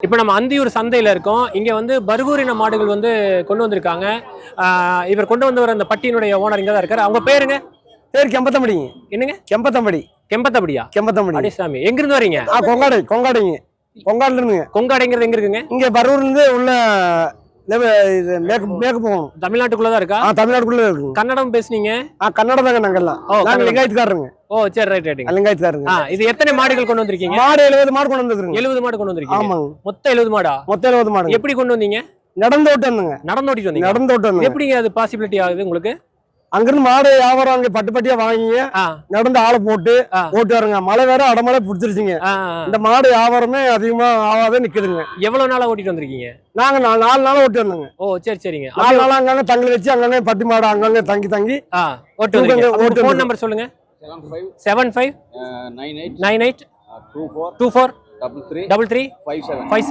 இப்போ நம்ம அந்தியூர் சந்தையில் இருக்கோம். இங்கே வந்து பர்கூரின மாடுகள் வந்து கொண்டு வந்திருக்காங்க. இவர் கொண்டு வந்து வர அந்த பட்டியினுடைய ஓனர் இங்கே தான் இருக்காரு. அவங்க பேருங்க? பேர் கெம்பத்தம்படிங்க என்னங்க? கெம்பத்தம்படி. கெம்பத்தபடியா கெம்பத்தம்படி. அடிசாமி எங்கிருந்து வரீங்க? ஆ கொங்காடை கொங்காடைங்க. கொங்காடுல இருந்துங்க கொங்காடைங்கிறது எங்க இருக்குங்க இங்க பரூர்ல இருந்து உள்ள லெவ- இது மேற்கு மேற்கு போகணும் தமிழ்நாட்டுக்குள்ள தான் இருக்கா? ஆ தமிழ்நாட்டுக்குள்ள இருக்குங்க. கன்னடம் பேசுனீங்க? ஆ கன்னடம் தாங்க நாங்கெல்லாம் நாங்க கன்னடம். ஓ சரி ரைட் ரைட்டுங்க லிங்காயத்துக்காரருங்க ஆ இது எத்தனை மாடுகள் கொண்டு வந்திருக்கீங்க? மாடு எழுபது மாடு கொண்டு வந்துருக்குங்க. எழுபது மாடு கொண்டு வந்திருக்கீங்க? ஆமாங்க. மொத்தம் எழுபது மாடா? மொத்தம் எழுபது மாடுங்க. எப்படி கொண்டு வந்தீங்க? நடந்து ஓட்டு வந்தங்க. நடந்து ஓட்டிட்டு வந்தீங்க நடந்து ஓட்டு வந்தங்க. எப்படிங்க அது பாசிபிலிட்டி ஆகுது உங்களுக்கு? அங்கிருந்து மாடு வியாபாரம் அங்க பட்டு பட்டியா வாங்கிங்க. நடந்து ஆளை போட்டு ஆ. ஓட்டு வரங்க மழை வேற அடமழை பிடிச்சிருச்சுங்க. இந்த மாடு வியாபாரமே அதிகமா ஆகாத நிக்குதுங்க. எவ்வளவு நாளா ஓட்டிட்டு வந்திருக்கீங்க? நாங்க நாலு நாள் ஓட்டு வந்தோங்க. ஓ சரி சரிங்க. நாலு நாள் அங்கங்க தங்கி வச்சு அங்கங்க பட்டி மாடு அங்கங்க தங்கி தங்கி ஓட்டு ஓட்டு நம்பர் சொல்லுங்க. Seven five uh, nine eight nine eight uh, two four two four double three double three five seven. Five